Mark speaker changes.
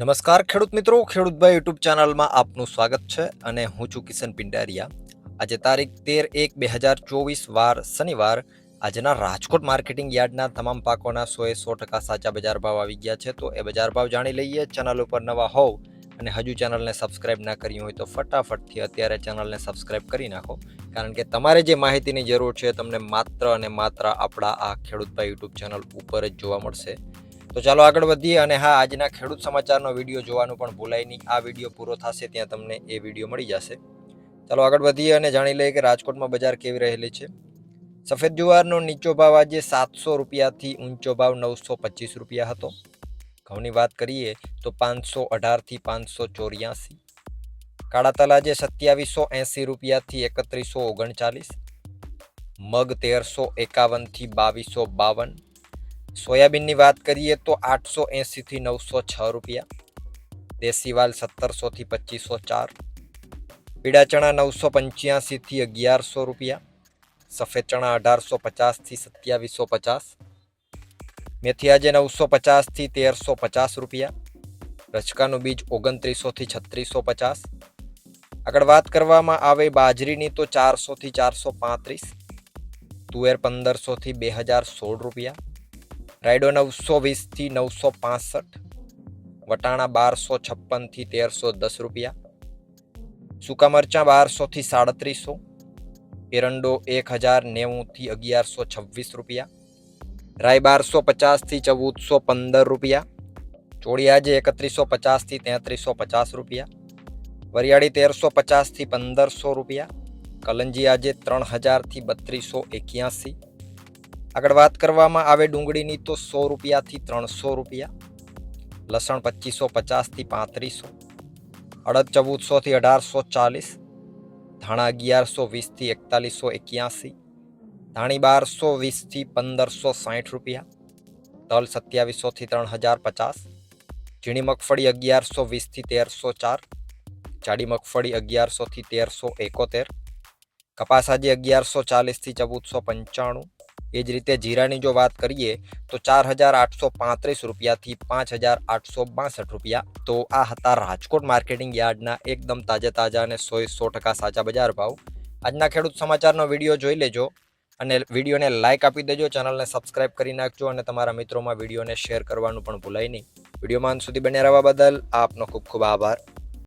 Speaker 1: નમસ્કાર ખેડૂત મિત્રો ખેડૂતભાઈ યુટ્યુબ ચેનલમાં આપનું સ્વાગત છે અને હું છું કિશન પિંડારિયા. આજે તારીખ તેર એક બે હજાર ચોવીસ, વાર શનિવાર. આજના રાજકોટ માર્કેટિંગ યાર્ડના તમામ પાકોના સોએ સો ટકા સાચા બજાર ભાવ આવી ગયા છે, તો એ બજાર ભાવ જાણી લઈએ. ચેનલ ઉપર નવા હોવ અને હજુ ચેનલને સબસ્ક્રાઇબ ના કરી હોય તો ફટાફટથી અત્યારે ચેનલને સબસ્ક્રાઇબ કરી નાખો. કારણ કે તમારે જે માહિતીની જરૂર છે તમને માત્ર અને માત્ર આપણા આ ખેડૂતભાઈ યુટ્યુબ ચેનલ ઉપર જ જોવા મળશે. તો ચાલો આગળ વધીએ અને હા, આજના ખેડૂત સમાચારનો વીડિયો જોવાનું પણ ભૂલાય નહીં. આ વીડિયો પૂરો થશે ત્યાં તમને એ વીડિયો મળી જશે. ચાલો આગળ વધીએ અને જાણી લઈએ કે રાજકોટમાં બજાર કેવી રહેલી છે. સફેદ જુવારનો નીચો ભાવ આજે સાતસો રૂપિયાથી ઊંચો ભાવ નવસો પચીસ રૂપિયા હતો. ઘઉંની વાત કરીએ તો પાંચસો અઢારથી પાંચસો ચોર્યાસી. કાળા તલ આજે સત્યાવીસો એંસી રૂપિયાથી એકત્રીસો ઓગણચાલીસ. મગ તેરસો એકાવનથી બાવીસો બાવન. સોયાબીનની વાત કરીએ તો આઠસો એંસીથી નવસો છ રૂપિયા દેશી વાલ સત્તરસોથી પચીસો ચાર પીળા ચણા નવસો પંચ્યાસીથી અગિયારસો રૂપિયા સફેદ ચણા અઢારસો પચાસથી સત્યાવીસો પચાસ મેથી આજે નવસો પચાસથી તેરસો પચાસ રૂપિયા રચકાનું બીજ ઓગણત્રીસોથી છત્રીસો પચાસ. આગળ વાત કરવામાં આવે બાજરીની તો ચારસોથી ચારસો પાંત્રીસ, તુવેર પંદરસોથી બે હજાર સોળ રૂપિયા રાયડો નવસો વીસથી નવસો પાસઠ, વટાણા બારસો છપ્પનથી તેરસો દસ રૂપિયા, સૂકા મરચાં બારસોથી સાડત્રીસો, એરંડો એક હજાર નેવુંથી અગિયારસો છવ્વીસ રૂપિયા રાય બારસો પચાસથી ચૌદસો પંદર રૂપિયા, ચોળી આજે એકત્રીસો પચાસથી તેત્રીસો પચાસ રૂપિયા, વરિયાળી તેરસો પચાસથી પંદરસો રૂપિયા, કલંજી આજે ત્રણ હજારથી બત્રીસો એક્યાસી આગળ વાત કરવામાં આવે ડુંગળીની તો સો રૂપિયાથી ત્રણસો રૂપિયા, લસણ પચીસો, પચાસથી પાંત્રીસો, અડદ ચૌદસોથી અઢારસો ચાલીસ, ધાણા અગિયારસો, વીસથી એકતાલીસો એક્યાસી, ધાણી બારસો, વીસથી પંદરસો સાઠ રૂપિયા, તલ સત્યાવીસોથી ત્રણ હજાર પચાસ, ઝીણી મગફળી અગિયારસો, વીસથી તેરસો ચાર, જાડી મગફળી અગિયારસોથી તેરસો એકોતેર કપાસાજી અગિયારસો ચાલીસથી ચૌદસો પંચાણું એ જ રીતે જીરાની જો વાત કરીએ, તો ચાર હજાર આઠસો પાંત્રીસ રૂપિયાથી પાંચ હજાર આઠસો બાસઠ રૂપિયા. તો આ હતા રાજકોટ માર્કેટિંગ યાર્ડના એકદમ તાજા તાજા અને સોએ સો ટકા સાચા બજાર ભાવ. આજના ખેડૂત સમાચારનો વીડિયો જોઈ લેજો અને વિડીયોને લાઇક આપી દેજો, ચેનલને સબસ્ક્રાઇબ કરી નાખજો અને તમારા મિત્રોમાં વિડીયોને શેર કરવાનું પણ ભૂલાય નહીં. વિડીયોમાં સુધી બન્યા રહેવા બદલ આપનો ખૂબ ખૂબ આભાર.